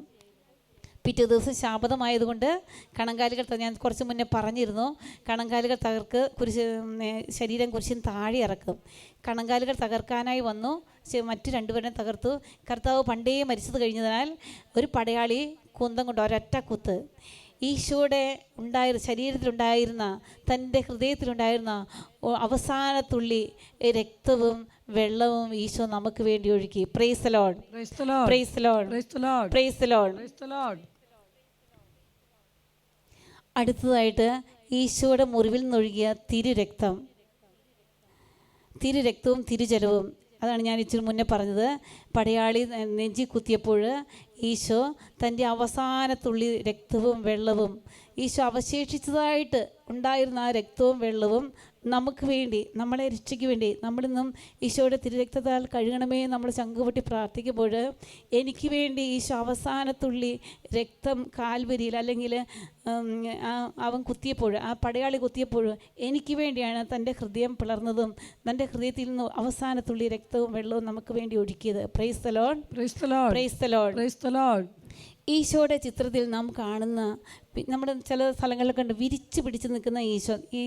പിറ്റേ ദിവസം ശാപതമായതുകൊണ്ട് കണങ്കാലുകൾ ഞാൻ കുറച്ച് മുന്നേ പറഞ്ഞിരുന്നു. കണങ്കാലുകൾ തകർക്ക് കുരിശ് ശരീരം കുരിശിന് താഴെ ഇറക്കും. കണങ്കാലുകൾ തകർക്കാനായി വന്നു. മറ്റു രണ്ടുപേരെ തകർത്തു. കർത്താവ് പണ്ടേ മരിച്ചത് കഴിഞ്ഞതിനാൽ ഒരു പടയാളി കുന്തം കൊണ്ട് ഒരൊറ്റ കുത്ത്. ഈശോയുടെ ഉണ്ടായിരുന്ന ശരീരത്തിലുണ്ടായിരുന്ന തന്റെ ഹൃദയത്തിലുണ്ടായിരുന്ന അവസാന തുള്ളി രക്തവും വെള്ളവും ഈശോ നമുക്ക് വേണ്ടി ഒഴുക്കി. Praise Lord praise Lord. Praise Lord praise Lord. അടുത്തതായിട്ട് ഈശോയുടെ മുറിവിൽ നിന്നൊഴുകിയ തിരുരക്തം. തിരുരക്തവും തിരുജലവും അതാണ് ഞാൻ ഇച്ചിരി മുന്നേ പറഞ്ഞത്. പടയാളി നെഞ്ചി കുത്തിയപ്പോൾ ഈശോ തന്റെ അവസാനത്തുള്ളി രക്തവും വെള്ളവും ഈശോ അവശേഷിച്ചതായിട്ട് ഉണ്ടായിരുന്ന ആ രക്തവും വെള്ളവും നമുക്ക് വേണ്ടി നമ്മളെ രക്ഷയ്ക്ക് വേണ്ടി നമ്മളിന്നും ഈശോയുടെ തിരുരക്തത്താൽ കഴുകണമേ നമ്മൾ ചങ്കുപൊട്ടി പ്രാർത്ഥിക്കുമ്പോൾ എനിക്ക് വേണ്ടി ഈശോ അവസാനത്തുള്ളി രക്തം കാൽവരിയിൽ അല്ലെങ്കിൽ അവൻ കുത്തിയപ്പോൾ ആ പടയാളി കുത്തിയപ്പോൾ എനിക്ക് വേണ്ടിയാണ് തന്റെ ഹൃദയം പിളർന്നതും തന്റെ ഹൃദയത്തിൽ നിന്ന് അവസാനത്തുള്ളി രക്തവും വെള്ളവും നമുക്ക് വേണ്ടി ഒഴുക്കിയത് praise the Lord praise the Lord the Lord. Praise the Lord Praise the Lord. ഈശോയുടെ ചിത്രത്തിൽ നാം കാണുന്ന നമ്മുടെ ചില സ്ഥലങ്ങളിൽ കണ്ട് വിരിച്ചു പിടിച്ച് നിൽക്കുന്ന ഈശോ ഈ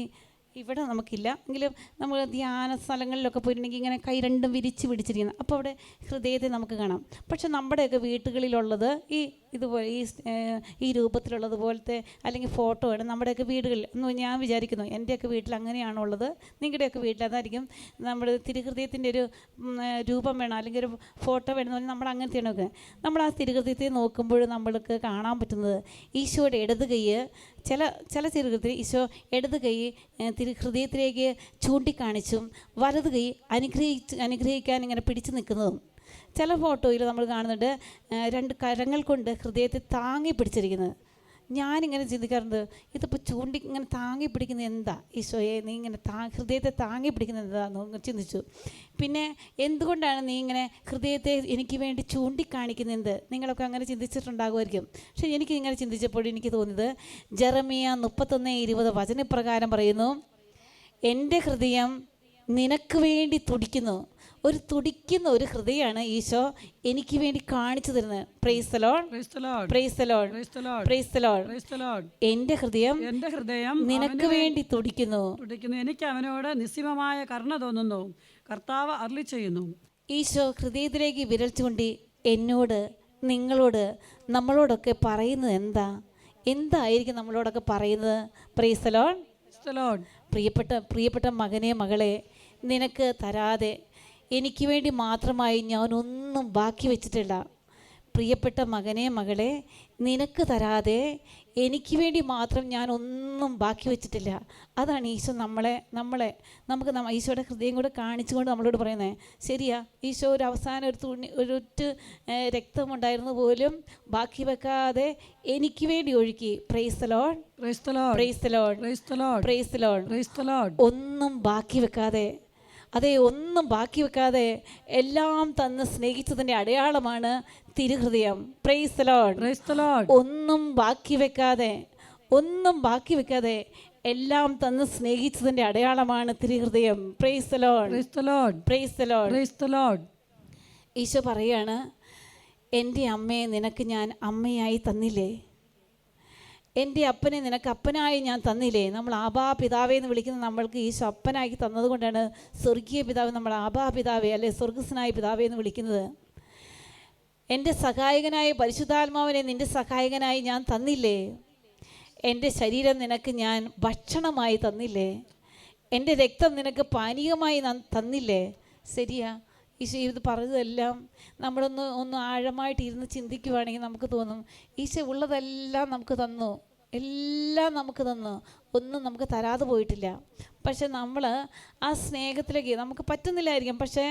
ഇവിടെ നമുക്കില്ല. എങ്കിലും നമ്മൾ ധ്യാന സ്ഥലങ്ങളിലൊക്കെ പോയിട്ടുണ്ടെങ്കിൽ ഇങ്ങനെ കൈ രണ്ടും വിരിച്ച് പിടിച്ചിരിക്കുന്നത് അപ്പോൾ അവിടെ ഹൃദയത്തെ നമുക്ക് കാണാം. പക്ഷെ നമ്മുടെയൊക്കെ വീട്ടുകളിലുള്ളത് ഈ ഇതുപോലെ ഈ ഈ രൂപത്തിലുള്ളത് പോലത്തെ അല്ലെങ്കിൽ ഫോട്ടോ ആണ് നമ്മുടെയൊക്കെ വീടുകളിൽ. എന്ന് ഞാൻ വിചാരിക്കുന്നു എന്റെയൊക്കെ വീട്ടിൽ അങ്ങനെയാണുള്ളത്. നിങ്ങളുടെയൊക്കെ വീട്ടിൽ അതായിരിക്കും നമ്മുടെ തിരുഹൃദയത്തിന്റെ ഒരു രൂപം വേണം അല്ലെങ്കിൽ ഒരു ഫോട്ടോ വേണം എന്ന് നമ്മൾ അങ്ങനത്തെയാണ് നമ്മൾ ആ തിരുഹൃദയത്തെ നോക്കുമ്പോൾ നമ്മൾക്ക് കാണാൻ പറ്റുന്നത് ഈശോയുടെ ഇടത് കൈ ചില ചില തിരുഹൃദയത്തിൽ ഈശോ ഇടത് കൈ തിരു ഹൃദയത്തിലേക്ക് ചൂണ്ടിക്കാണിച്ചും വലത് കൈ അനുഗ്രഹിച്ച് അനുഗ്രഹിക്കാൻ ഇങ്ങനെ പിടിച്ചു നിൽക്കുന്നതും. ചില ഫോട്ടോയിൽ നമ്മൾ കാണുന്നുണ്ട് രണ്ട് കരങ്ങൾ കൊണ്ട് ഹൃദയത്തെ താങ്ങി പിടിച്ചിരിക്കുന്നത്. ഞാനിങ്ങനെ ചിന്തിക്കാറുണ്ട് ഇതിപ്പോൾ ചൂണ്ടി ഇങ്ങനെ താങ്ങി പിടിക്കുന്നത് എന്താ? ഈശോയെ നീ ഇങ്ങനെ താ ഹൃദയത്തെ താങ്ങി പിടിക്കുന്നത് എന്താന്ന് ചിന്തിച്ചു. പിന്നെ എന്തുകൊണ്ടാണ് നീ ഇങ്ങനെ ഹൃദയത്തെ എനിക്ക് വേണ്ടി ചൂണ്ടിക്കാണിക്കുന്നത് നിങ്ങളൊക്കെ അങ്ങനെ ചിന്തിച്ചിട്ടുണ്ടാകുമായിരിക്കും. പക്ഷേ എനിക്ക് ഇങ്ങനെ ചിന്തിച്ചപ്പോൾ എനിക്ക് തോന്നിയത് ജെറമിയ മുപ്പത്തൊന്ന് ഇരുപത് വചനപ്രകാരം പറയുന്നു എന്റെ ഹൃദയം നിനക്ക് വേണ്ടി തുടിക്കുന്നു. ഒരു തുടിക്കുന്ന ഒരു ഹൃദയമാണ് ഈശോ എനിക്ക് വേണ്ടി കാണിച്ചു തരുന്നത്. എന്റെ ഹൃദയം എന്റെ ഹൃദയം നിനക്ക് വേണ്ടി തുടിക്കുന്നു. തുടിക്കുന്നു. എനിക്ക് അവനോട് നിസ്സീമമായ കരുണ തോന്നുന്നു. കർത്താവ് അർളി ചെയ്യുന്നു. ഈശോ ഹൃദയത്തിലേക്ക് വിരൽ ചൂണ്ടി എന്നോട് നിങ്ങളോട് നമ്മളോടൊക്കെ പറയുന്നത് എന്താ? എന്തായിരിക്കും നമ്മളോടൊക്കെ പറയുന്നത്? പ്രീസലോൺ. പ്രിയപ്പെട്ട പ്രിയപ്പെട്ട മകനെ മകളെ നിനക്ക് തരാതെ എനിക്ക് വേണ്ടി മാത്രമായി ഞാൻ ഒന്നും ബാക്കി വെച്ചിട്ടില്ല. പ്രിയപ്പെട്ട മകനെ മകളെ നിനക്ക് തരാതെ എനിക്ക് വേണ്ടി മാത്രം ഞാൻ ഒന്നും ബാക്കി വെച്ചിട്ടില്ല. അതാണ് ഈശോ നമ്മളെ നമ്മളെ നമുക്ക് നമ്മ ഈശോയുടെ ഹൃദയം കൂടെ കാണിച്ചുകൊണ്ട് നമ്മളോട് പറയുന്നത് ശരിയാ ഈശോ ഒരു അവസാനം ഒരു തുണി ഒരൊറ്റ രക്തമുണ്ടായിരുന്നു പോലും ബാക്കി വെക്കാതെ എനിക്ക് വേണ്ടി ഒഴുക്കി. Praise Lord Praise the Lord. Praise Lord Praise the Lord. Praise Lord Praise the Lord. ഒന്നും ബാക്കി വെക്കാതെ അതെ ഒന്നും ബാക്കി വെക്കാതെ എല്ലാം തന്ന് സ്നേഹിച്ചതിന്റെ അടയാളമാണ് തിരുഹൃദയം പ്രൈസ് ലോഡ്. ഒന്നും ബാക്കി വെക്കാതെ ഒന്നും ബാക്കി വെക്കാതെ എല്ലാം തന്ന് സ്നേഹിച്ചതിന്റെ അടയാളമാണ് തിരുഹൃദയം praise Lord. Praise Lord. Isho പറയാണ് എന്റെ അമ്മയെ നിനക്ക് ഞാൻ അമ്മയായി തന്നില്ലേ എന്റെ അപ്പനെ നിനക്ക് അപ്പനായി ഞാൻ തന്നില്ലേ? നമ്മൾ ആബാ പിതാവേ എന്ന് വിളിക്കുന്ന നമ്മൾക്ക് ഈശോ അപ്പനാക്കി തന്നതുകൊണ്ടാണ് സ്വർഗീയ പിതാവ് നമ്മൾ ആബാ പിതാവേ അല്ലെ സ്വർഗസ്നായ പിതാവേ എന്ന് വിളിക്കുന്നത്. എന്റെ സഹായകനായ പരിശുദ്ധാത്മാവിനെ നിന്റെ സഹായകനായി ഞാൻ തന്നില്ലേ? എന്റെ ശരീരം നിനക്ക് ഞാൻ ഭക്ഷണമായി തന്നില്ലേ? എന്റെ രക്തം നിനക്ക് പാനീയമായി തന്നില്ലേ? ശരിയാ. ഈശോ ഇത് പറഞ്ഞതെല്ലാം നമ്മളൊന്ന് ഒന്ന് ആഴമായിട്ട് ഇരുന്ന് ചിന്തിക്കുവാണെങ്കിൽ നമുക്ക് തോന്നും ഈശോ ഉള്ളതെല്ലാം നമുക്ക് തന്നു എല്ലാം നമുക്ക് തന്നു ഒന്നും നമുക്ക് തരാതെ പോയിട്ടില്ല. പക്ഷെ നമ്മൾ ആ സ്നേഹത്തിലേക്ക് നമുക്ക് പറ്റുന്നില്ലായിരിക്കും. പക്ഷേ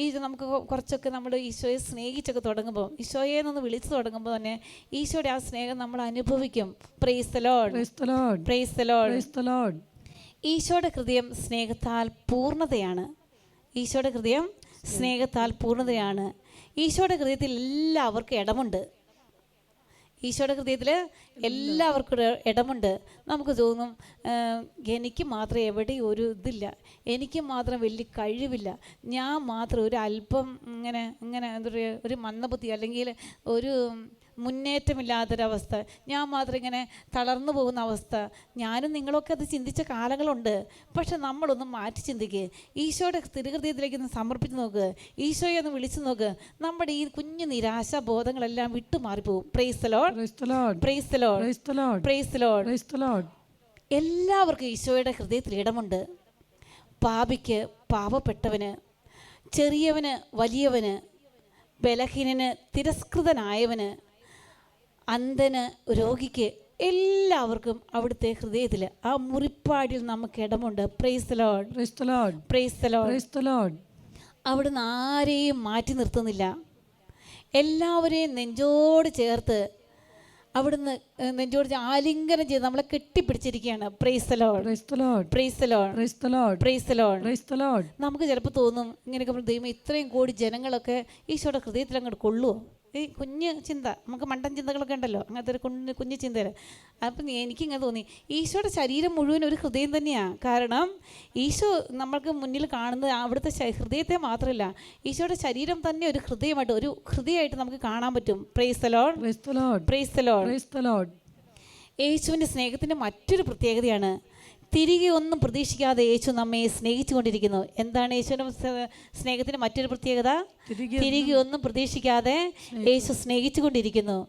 ഈ നമുക്ക് കുറച്ചൊക്കെ നമ്മൾ ഈശോയെ സ്നേഹിച്ചൊക്കെ തുടങ്ങുമ്പോൾ ഈശോയെ നിന്ന് വിളിച്ചു തുടങ്ങുമ്പോൾ തന്നെ ഈശോയുടെ ആ സ്നേഹം നമ്മൾ അനുഭവിക്കും. ഈശോയുടെ ഹൃദയം സ്നേഹത്താൽ പൂർണതയാണ്. ഈശോയുടെ ഹൃദയം സ്നേഹത്താൽ പൂർണതയാണ്. ഈശോയുടെ ഹൃദയത്തിൽ എല്ലാവർക്കും ഇടമുണ്ട്. ഈശോയുടെ ഹൃദയത്തിൽ എല്ലാവർക്കും ഇടമുണ്ട്. നമുക്ക് തോന്നും എനിക്ക് മാത്രം എവിടെയും ഒരു ഇതില്ല. എനിക്ക് മാത്രം വലിയ കഴിവില്ല. ഞാൻ മാത്രം ഒരു അല്പം ഇങ്ങനെ ഇങ്ങനെ എന്താ പറയുക ഒരു മന്ദബുദ്ധി അല്ലെങ്കിൽ ഒരു മുന്നേറ്റമില്ലാത്തൊരവസ്ഥ. ഞാൻ മാത്രം ഇങ്ങനെ തളർന്നു പോകുന്ന അവസ്ഥ. ഞാനും നിങ്ങളൊക്കെ അത് ചിന്തിച്ച കാലങ്ങളുണ്ട്. പക്ഷെ നമ്മളൊന്ന് മാറ്റി ചിന്തിക്കുക ഈശോയുടെ തിരുഹൃദയത്തിലേക്ക് ഒന്ന് സമർപ്പിച്ച് നോക്കുക ഈശോയെ ഒന്ന് വിളിച്ചു നോക്ക്. നമ്മുടെ ഈ കുഞ്ഞു നിരാശ ബോധങ്ങളെല്ലാം Lord. എല്ലാവർക്കും ഈശോയുടെ ഹൃദയത്തിൽ ഇടമുണ്ട്. പാപിക്ക് പാവപ്പെട്ടവന് ചെറിയവന് വലിയവന് ബലഹീനന് തിരസ്കൃതനായവന് അന്ധന് രോഗിക്ക് എല്ലാവർക്കും അവിടുത്തെ ഹൃദയത്തിൽ ആ മുറിപ്പാടിൽ നമുക്ക് ഇടമുണ്ട്. അവിടുന്ന് ആരെയും മാറ്റി നിർത്തുന്നില്ല എല്ലാവരെയും നെഞ്ചോട് ചേർത്ത് അവിടുന്ന് നെഞ്ചോട് ആലിംഗനം ചെയ്ത് നമ്മളെ കെട്ടിപ്പിടിച്ചിരിക്കുകയാണ് നമുക്ക് ചിലപ്പോൾ തോന്നും ഇങ്ങനെയൊക്കെ ദൈവം ഇത്രയും കോടി ജനങ്ങളൊക്കെ ഈശോയുടെ ഹൃദയത്തിൽ അങ്ങോട്ട് കൊള്ളുമോ ഈ കുഞ്ഞ് ചിന്ത നമുക്ക് മണ്ടൻ ചിന്തകളൊക്കെ ഉണ്ടല്ലോ അങ്ങനത്തെ ഒരു കുഞ്ഞ് കുഞ്ഞു ചിന്തയിൽ അപ്പം എനിക്കിങ്ങനെ തോന്നി ഈശോയുടെ ശരീരം മുഴുവൻ ഒരു ഹൃദയം തന്നെയാണ് കാരണം ഈശോ നമ്മൾക്ക് മുന്നിൽ കാണുന്നത് അവിടുത്തെ ഹൃദയത്തെ മാത്രമല്ല ഈശോയുടെ ശരീരം തന്നെ ഒരു ഹൃദയമായിട്ട് ഒരു ഹൃദയമായിട്ട് നമുക്ക് കാണാൻ പറ്റും. Praise Lord Praise the Lord. Praise Lord Praise the Lord. യേശുവിന്റെ സ്നേഹത്തിന്റെ മറ്റൊരു പ്രത്യേകതയാണ് തിരികെ ഒന്നും പ്രതീക്ഷിക്കാതെ യേശു നമ്മെ സ്നേഹിച്ചുകൊണ്ടിരിക്കുന്നു. എന്താണ് യേശുവിന്റെ സ്നേഹത്തിന്റെ മറ്റൊരു പ്രത്യേകത? തിരികെ ഒന്നും പ്രതീക്ഷിക്കാതെ യേശു സ്നേഹിച്ചുകൊണ്ടിരിക്കുന്നു.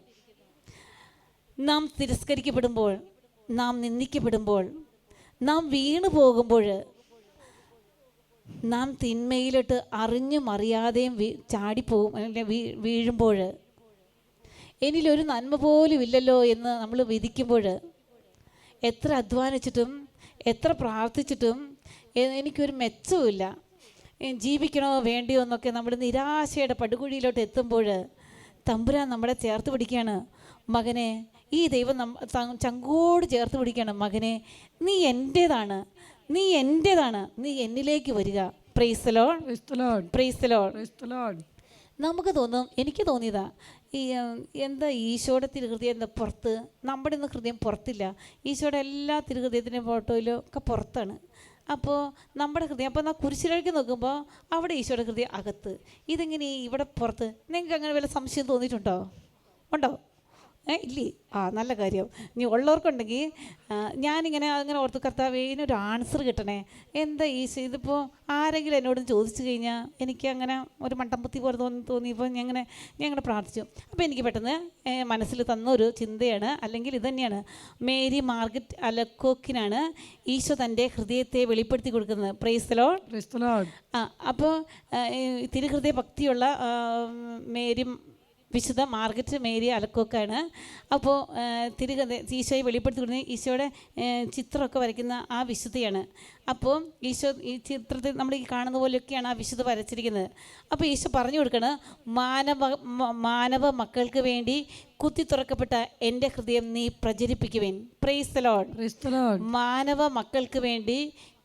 നാം തിരസ്കരിക്കപ്പെടുമ്പോൾ നാം നിന്ദിക്കപ്പെടുമ്പോൾ നാം വീണു പോകുമ്പോൾ നാം തിന്മയിലിട്ട് അറിഞ്ഞും അറിയാതെയും ചാടിപ്പോകും അല്ലെങ്കിൽ വീഴുമ്പോൾ. എന്നിലൊരു നന്മ പോലും ഇല്ലല്ലോ എന്ന് നമ്മൾ വിധിക്കുമ്പോൾ എത്ര അധ്വാനിച്ചിട്ടും എത്ര പ്രാർത്ഥിച്ചിട്ടും എനിക്കൊരു മെച്ചവുമില്ല. ജീവിക്കണോ വേണ്ടിയോ എന്നൊക്കെ നമ്മൾ നിരാശയുടെ പടുകുഴിയിലോട്ട് എത്തുമ്പോൾ തമ്പുരാൻ നമ്മളെ ചേർത്ത് പിടിക്കുകയാണ്. മകനെ ഈ ദൈവം നമ്മ ചങ്കോട് ചേർത്ത് പിടിക്കുകയാണ്. മകനെ നീ എന്റേതാണ്. നീ എന്റേതാണ്. നീ എന്നിലേക്ക് വരിക. പ്രൈസലോൺ പ്രൈസലോൺ. നമുക്ക് തോന്നും എനിക്ക് തോന്നിയതാ ഈ എന്താ ഈശോയുടെ തിരുഹൃദയം എന്താ പുറത്ത്? നമ്മുടെ ഒന്നും ഹൃദയം പുറത്തില്ല. ഈശോയുടെ എല്ലാ തിരുഹൃദയത്തിന്റെയും ഫോട്ടോയിലും ഒക്കെ പുറത്താണ്. അപ്പോൾ നമ്മുടെ ഹൃദയം അപ്പോൾ എന്നാൽ കുരിശിലേക്ക് നോക്കുമ്പോൾ അവിടെ ഈശോയുടെ ഹൃദയം അകത്ത്. ഇതെങ്ങനെ ഇവിടെ പുറത്ത്? നിങ്ങൾക്ക് അങ്ങനെ വല്ല സംശയം തോന്നിയിട്ടുണ്ടോ? ഉണ്ടോ? ഏ ഇല്ലേ? ആ നല്ല കാര്യം. ഇനി ഉള്ളവർക്കുണ്ടെങ്കിൽ ഞാനിങ്ങനെ അങ്ങനെ ഓർത്ത് കർത്താവ് ഇതിനൊരു ആൻസർ കിട്ടണേ. എന്താ ഈ ശ- ഇതിപ്പോൾ ആരെങ്കിലും എന്നോട് ചോദിച്ചു കഴിഞ്ഞാൽ എനിക്ക് അങ്ങനെ ഒരു മണ്ടമ്പത്തി പോലെ തോന്നി തോന്നിയപ്പോൾ ഞാൻ അങ്ങനെ ഞാൻ അങ്ങനെ പ്രാർത്ഥിച്ചു. അപ്പോൾ എനിക്ക് പെട്ടെന്ന് മനസ്സിൽ തന്ന ഒരു ചിന്തയാണ് അല്ലെങ്കിൽ ഇതുതന്നെയാണ് മേരി മാർഗറ്റ് അലക്കോക്കിനാണ് ഈശോ തന്റെ ഹൃദയത്തെ വെളിപ്പെടുത്തി കൊടുക്കുന്നത്. Praise the Lord. ആ അപ്പോൾ തിരുഹൃദയ ഭക്തിയുള്ള മേരി വിശുദ്ധ മാർഗറ്റ് മേരി അലക്കോക്കാണ്. അപ്പോൾ തിരുകഥ ഈശോയെ വെളിപ്പെടുത്തി കൊടുക്കുന്ന ഈശോയുടെ ചിത്രമൊക്കെ വരയ്ക്കുന്ന ആ വിശുദ്ധിയാണ്. അപ്പോൾ ഈശോ ഈ ചിത്രത്തിൽ നമ്മൾ ഈ കാണുന്ന പോലെയൊക്കെയാണ് ആ വിശുദ്ധ വരച്ചിരിക്കുന്നത്. അപ്പോൾ ഈശോ പറഞ്ഞു കൊടുക്കണം മാനവ മാനവ മക്കൾക്ക് വേണ്ടി കുത്തി തുറക്കപ്പെട്ട എന്റെ ഹൃദയം നീ പ്രചരിപ്പിക്കുവേൻ. Praise Lord Praise the Lord. മാനവ മക്കൾക്ക് വേണ്ടി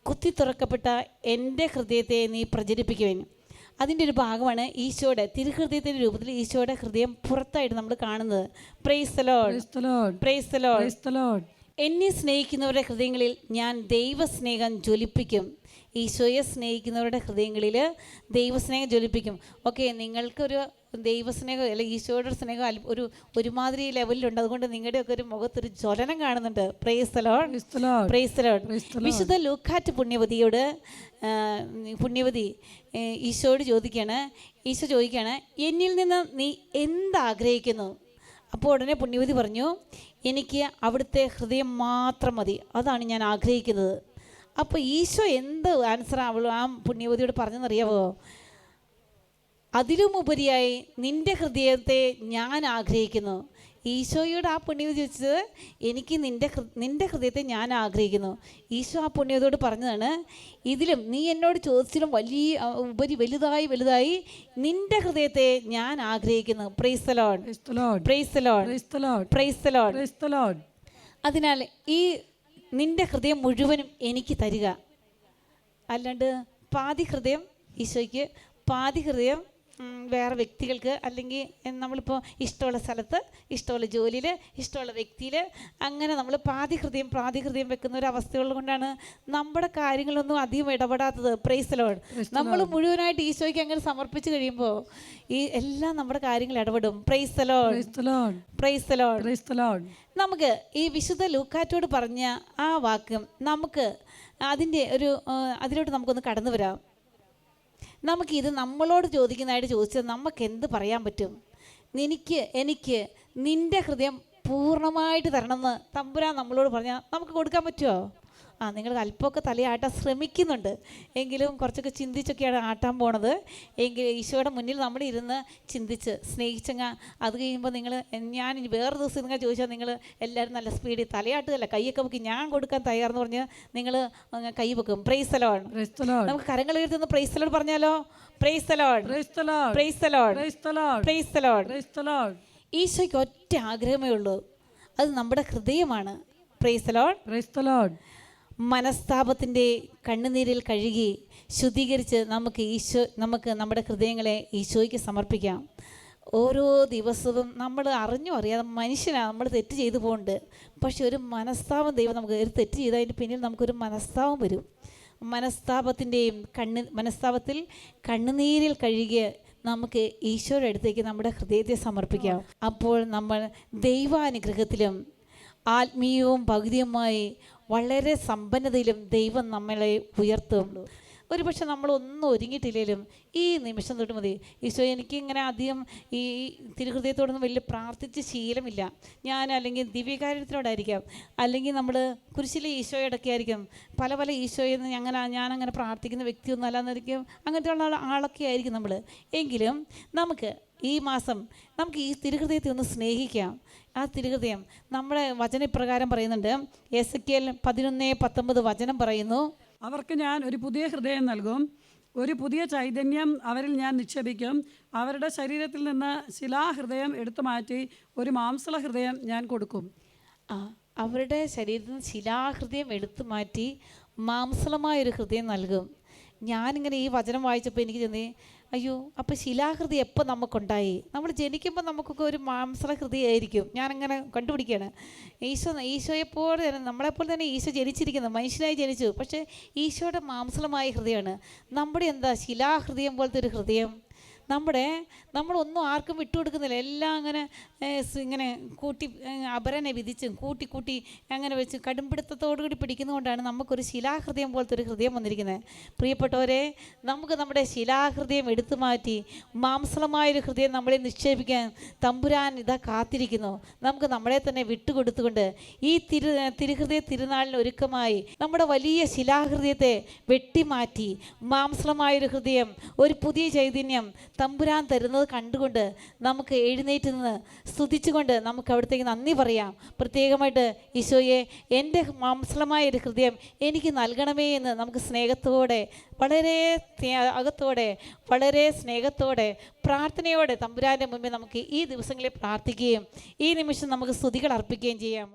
കുത്തി തുറക്കപ്പെട്ട എന്റെ ഹൃദയത്തെ നീ പ്രചരിപ്പിക്കുവാൻ. അതിന്റെ ഒരു ഭാഗമാണ് ഈശോയുടെ തിരുഹൃദയത്തിന്റെ രൂപത്തിൽ ഈശോയുടെ ഹൃദയം പുറത്തായിട്ട് നമ്മൾ കാണുന്നത്. പ്രൈസ്. എന്നെ സ്നേഹിക്കുന്നവരുടെ ഹൃദയങ്ങളിൽ ഞാൻ ദൈവസ്നേഹം ജ്വലിപ്പിക്കും. ഈശോയെ സ്നേഹിക്കുന്നവരുടെ ഹൃദയങ്ങളിൽ ദൈവസ്നേഹം ജ്വലിപ്പിക്കും. ഓക്കെ നിങ്ങൾക്കൊരു ദൈവസ്നേഹം അല്ലെങ്കിൽ ഈശോയുടെ സ്നേഹം ഒരു ഒരുമാതിരി ലെവലിലുണ്ട്. അതുകൊണ്ട് നിങ്ങളുടെയൊക്കെ ഒരു മുഖത്തൊരു ജ്വലനം കാണുന്നുണ്ട്. Praise Lord Praise the Lord. Praise Lord Praise the Lord. വിശുദ്ധ ലൂക്കാറ്റ് പുണ്യവതിയോട് പുണ്യവതി ഈശോയോട് ചോദിക്കുകയാണ് ഈശോ ചോദിക്കുകയാണ് എന്നിൽ നിന്ന് നീ എന്താഗ്രഹിക്കുന്നു? അപ്പോൾ ഉടനെ പുണ്യവതി പറഞ്ഞു എനിക്ക് അവിടുത്തെ ഹൃദയം മാത്രം മതി. അതാണ് ഞാൻ ആഗ്രഹിക്കുന്നത്. അപ്പോൾ ഈശോ എന്ത് ആൻസർ അവൾ ആ പുണ്യവതിയോട് പറഞ്ഞെന്നറിയാവോ? അതിലുമുപരിയായി നിന്റെ ഹൃദയത്തെ ഞാൻ ആഗ്രഹിക്കുന്നു. ഈശോയോട് ആ പുണ്യവതി ചോദിച്ചത് എനിക്ക് നിന്റെ നിന്റെ ഹൃദയത്തെ ഞാൻ ആഗ്രഹിക്കുന്നു. ഈശോ ആ പുണ്യവതിയോട് പറഞ്ഞതാണ് ഇതിലും നീ എന്നോട് ചോദിച്ചിലും വലിയ ഉപരി വലുതായി വലുതായി നിന്റെ ഹൃദയത്തെ ഞാൻ ആഗ്രഹിക്കുന്നു. Praise Lord Praise the Lord. Praise Lord Praise the Lord. Praise Lord Praise the Lord. അതിനാൽ ഈ നിന്റെ ഹൃദയം മുഴുവനും എനിക്ക് തരിക. അല്ലാണ്ട് പാതി ഹൃദയം ഈശോയ്ക്ക് പാതി ഹൃദയം വേറെ വ്യക്തികൾക്ക് അല്ലെങ്കിൽ നമ്മളിപ്പോൾ ഇഷ്ടമുള്ള സ്ഥലത്ത് ഇഷ്ടമുള്ള ജോലിയിൽ ഇഷ്ടമുള്ള വ്യക്തിയിൽ അങ്ങനെ നമ്മൾ പാതിഹൃദയം പ്രാതിഹൃദയം വെക്കുന്ന ഒരു അവസ്ഥകൾ കൊണ്ടാണ് നമ്മുടെ കാര്യങ്ങളൊന്നും അധികം ഇടപെടാത്തത് പ്രൈസലോൺ. നമ്മൾ മുഴുവനായിട്ട് ഈശോയ്ക്ക് അങ്ങനെ സമർപ്പിച്ച് കഴിയുമ്പോൾ ഈ എല്ലാം നമ്മുടെ കാര്യങ്ങൾ ഇടപെടും. Praise Lord. നമുക്ക് ഈ വിശുദ്ധ ലൂക്കാറ്റോട് പറഞ്ഞ ആ വാക്ക് നമുക്ക് അതിന്റെ ഒരു അതിലോട്ട് നമുക്കൊന്ന് കടന്നു വരാം. നമുക്കിത് നമ്മളോട് ചോദിക്കുന്നതായിട്ട് ചോദിച്ചാൽ നമുക്ക് എന്ത് പറയാൻ പറ്റും? എനിക്ക് എനിക്ക് നിന്റെ ഹൃദയം പൂർണമായിട്ട് തരണമെന്ന് തമ്പുരാൻ നമ്മളോട് പറഞ്ഞാൽ നമുക്ക് കൊടുക്കാൻ പറ്റുമോ ആ നിങ്ങൾ അല്പമൊക്കെ തലയാട്ടാൻ ശ്രമിക്കുന്നുണ്ട് എങ്കിലും കുറച്ചൊക്കെ ചിന്തിച്ചൊക്കെയാണ് ആട്ടാൻ പോണത് എങ്കിൽ ഈശോയുടെ മുന്നിൽ നമ്മൾ ഇരുന്ന് ചിന്തിച്ച് സ്നേഹിച്ചങ്ങ അത് കഴിയുമ്പോൾ നിങ്ങൾ ഞാൻ വേറെ ദിവസം നിങ്ങൾ ചോദിച്ചാൽ നിങ്ങൾ എല്ലാവരും നല്ല സ്പീഡിൽ തലയാട്ടുകയല്ല കൈയൊക്കെ നമുക്ക് ഞാൻ കൊടുക്കാൻ തയ്യാറെന്ന് പറഞ്ഞ് നിങ്ങൾ കൈ വെക്കും പ്രൈസലോൺ സ്ഥലമാണ്. നമുക്ക് കരങ്ങൾ ഉയർത്തുന്ന പറഞ്ഞാലോ പ്രൈസലോൺ the Lord. പ്രൈസലോൺ. പ്രൈസലോൺ. ഈശോയ്ക്ക് ഒറ്റ ആഗ്രഹമേ ഉള്ളൂ അത് നമ്മുടെ ഹൃദയമാണ് പ്രൈസലോൺ പ്രൈസ് Lord. മനസ്താപത്തിന്റെ കണ്ണുനീരിൽ കഴുകി ശുദ്ധീകരിച്ച് നമുക്ക് ഈശോ നമുക്ക് നമ്മുടെ ഹൃദയങ്ങളെ ഈശോയ്ക്ക് സമർപ്പിക്കാം. ഓരോ ദിവസവും നമ്മൾ അറിഞ്ഞോ അറിയാതെ മനുഷ്യനാണ് നമ്മൾ തെറ്റ് ചെയ്തു പോകുന്നുണ്ട് പക്ഷെ ഒരു മനസ്താപം ദൈവം നമുക്ക് ഒരു തെറ്റ് ചെയ്തതിന് പിന്നിൽ നമുക്കൊരു മനസ്താപം വരും. മനസ്താപത്തിന്റെയും കണ്ണ് മനസ്താപത്തിൽ കണ്ണുനീരിൽ കഴുകിയ നമുക്ക് ഈശോയുടെ അടുത്തേക്ക് നമ്മുടെ ഹൃദയത്തെ സമർപ്പിക്കാം. അപ്പോൾ നമ്മൾ ദൈവാനുഗ്രഹത്തിലും ആത്മീയവും ഭൗതികവുമായി വളരെ സമ്പന്നതയിലും ദൈവം നമ്മളെ ഉയർത്തും ഒരു പക്ഷെ നമ്മളൊന്നും ഒരുങ്ങിയിട്ടില്ലെങ്കിലും ഈ നിമിഷം തൊട്ട് മതി. ഈശോ എനിക്ക് ഇങ്ങനെ അധികം ഈ തിരുഹൃദയത്തോടൊന്നും വലിയ പ്രാർത്ഥിച്ച് ശീലമില്ല. ഞാൻ അല്ലെങ്കിൽ ദിവ്യകാര്യത്തിനോടായിരിക്കാം. അല്ലെങ്കിൽ നമ്മൾ കുരിശിലെ ഈശോയോടൊക്കെ ആയിരിക്കും. പല പല ഈശോയിൽ നിന്ന് അങ്ങനെ ഞാനങ്ങനെ പ്രാർത്ഥിക്കുന്ന വ്യക്തിയൊന്നും അല്ലാന്നായിരിക്കും അങ്ങനത്തെ ഉള്ള ആളൊക്കെ ആയിരിക്കും നമ്മൾ എങ്കിലും നമുക്ക് ഈ മാസം നമുക്ക് ഈ തിരുഹൃദയത്തെ ഒന്ന് സ്നേഹിക്കാം. ആ തിരുഹൃദയം നമ്മുടെ വചന ഇപ്രകാരം പറയുന്നുണ്ട്. എസ് കെ എൽ പതിനൊന്ന് പത്തൊമ്പത് വചനം പറയുന്നു. അവർക്ക് ഞാൻ ഒരു പുതിയ ഹൃദയം നൽകും. ഒരു പുതിയ ചൈതന്യം അവരിൽ ഞാൻ നിക്ഷേപിക്കും. അവരുടെ ശരീരത്തിൽ നിന്ന് ശിലാഹൃദയം എടുത്തു മാറ്റി ഒരു മാംസള ഹൃദയം ഞാൻ കൊടുക്കും. അവരുടെ ശരീരത്തിൽ നിന്ന് ശിലാഹൃദയം എടുത്തു മാറ്റി മാംസളമായൊരു ഹൃദയം നൽകും. ഞാനിങ്ങനെ ഈ വചനം വായിച്ചപ്പോൾ എനിക്ക് തോന്നി അയ്യോ അപ്പോൾ ശിലാഹൃദയം എപ്പോൾ നമുക്കുണ്ടായി? നമ്മൾ ജനിക്കുമ്പോൾ നമുക്കൊക്കെ ഒരു മാംസള ഹൃദയമായിരിക്കും ഞാനങ്ങനെ കണ്ടുപിടിക്കുകയാണ്. ഈശോ ഈശോയെപ്പോലെ തന്നെ നമ്മളെപ്പോലെ തന്നെ ഈശോ ജനിച്ചിരിക്കുന്നു. മനുഷ്യനായി ജനിച്ചു. പക്ഷേ ഈശോയുടെ മാംസളമായ ഹൃദയമാണ്. നമ്മുടെ എന്താ ശിലാഹൃദയം പോലത്തെ ഒരു ഹൃദയം? നമ്മുടെ നമ്മളൊന്നും ആർക്കും വിട്ടുകൊടുക്കുന്നില്ല. എല്ലാം അങ്ങനെ ഇങ്ങനെ കൂട്ടി അപരനെ വിധിച്ചും കൂട്ടി കൂട്ടി അങ്ങനെ വെച്ച് കടുംപിടുത്തത്തോടുകൂടി പിടിക്കുന്നതുകൊണ്ടാണ് നമുക്കൊരു ശിലാഹൃദയം പോലത്തെ ഒരു ഹൃദയം വന്നിരിക്കുന്നത്. പ്രിയപ്പെട്ടവരെ നമുക്ക് നമ്മുടെ ശിലാഹൃദയം എടുത്തു മാറ്റി മാംസളമായൊരു ഹൃദയം നമ്മളെ നിക്ഷേപിക്കാൻ തമ്പുരാൻ ഇതാ കാത്തിരിക്കുന്നു. നമുക്ക് നമ്മളെ തന്നെ വിട്ടുകൊടുത്തുകൊണ്ട് ഈ തിരു തിരുഹൃദയ തിരുനാളിന് ഒരുക്കമായി നമ്മുടെ വലിയ ശിലാഹൃദയത്തെ വെട്ടിമാറ്റി മാംസളമായൊരു ഹൃദയം ഒരു പുതിയ ചൈതന്യം തമ്പുരാൻ തരുന്നത് കണ്ടുകൊണ്ട് നമുക്ക് എഴുന്നേറ്റ് നിന്ന് സ്തുതിച്ചുകൊണ്ട് നമുക്ക് അവിടത്തേക്ക് നന്ദി പറയാം. പ്രത്യേകമായിട്ട് ഈശോയെ എന്റെ മാംസളമായ ഒരു ഹൃദയം എനിക്ക് നൽകണമേ എന്ന് നമുക്ക് സ്നേഹത്തോടെ വളരെ ത്യാഗത്തോടെ വളരെ സ്നേഹത്തോടെ പ്രാർത്ഥനയോടെ തമ്പുരാന്റെ മുമ്പിൽ നമുക്ക് ഈ ദിവസങ്ങളിൽ പ്രാർത്ഥിക്കുകയും ഈ നിമിഷം നമുക്ക് സ്തുതികൾ അർപ്പിക്കുകയും ചെയ്യാം.